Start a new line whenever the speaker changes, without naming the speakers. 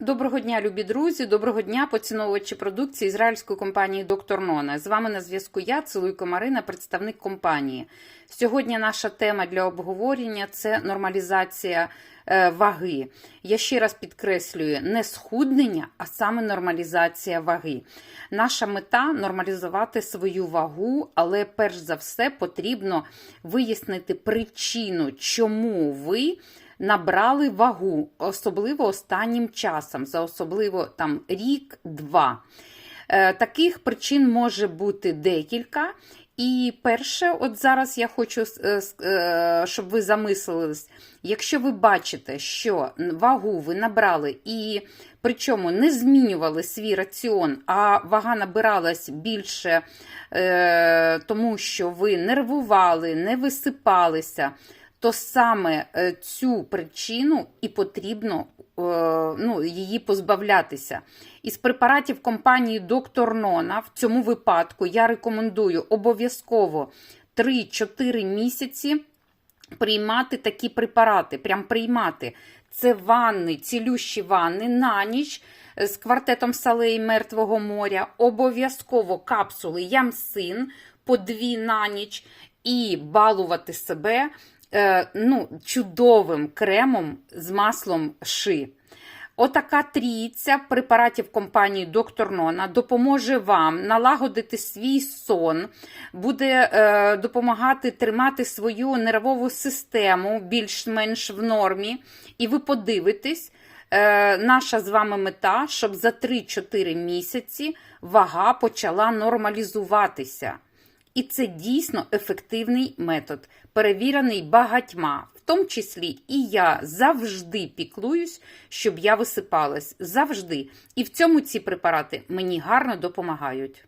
Доброго дня, любі друзі! Доброго дня, поціновувачі продукції ізраїльської компанії Доктор Нона. З вами на зв'язку я, Цилуйко Марина, представник компанії. Сьогодні наша тема для обговорення це нормалізація е, ваги. Я ще раз підкреслюю, не схуднення, а саме нормалізація ваги. Наша мета нормалізувати свою вагу, але перш за все потрібно вияснити причину, чому ви набрали вагу, особливо останнім часом, за особливо там рік-два. Е, таких причин може бути декілька. І перше, от зараз я хочу, е, е, щоб ви замислились, якщо ви бачите, що вагу ви набрали і причому не змінювали свій раціон, а вага набиралась більше, тому що ви нервували, не висипалися, то саме е, цю причину і потрібно е, ну, її позбавлятися. Із препаратів компанії Доктор Нона в цьому випадку я рекомендую обов'язково 3-4 місяці приймати такі препарати, прям приймати. Це ванни, цілющі ванни на ніч з квартетом салей Мертвого моря, обов'язково капсули Ямсин по дві на ніч і балувати себе е, ну, чудовим кремом з маслом ши. Отака трійця препаратів компанії Доктор Нона допоможе вам налагодити свій сон, буде е, допомагати тримати свою нервову систему більш-менш в нормі. І ви подивитесь, е, наша з вами мета, щоб за 3-4 місяці вага почала нормалізуватися. І це дійсно ефективний метод, перевірений багатьма, в тому числі і я завжди піклуюсь, щоб я висипалась. Завжди. І в цьому ці препарати мені гарно допомагають.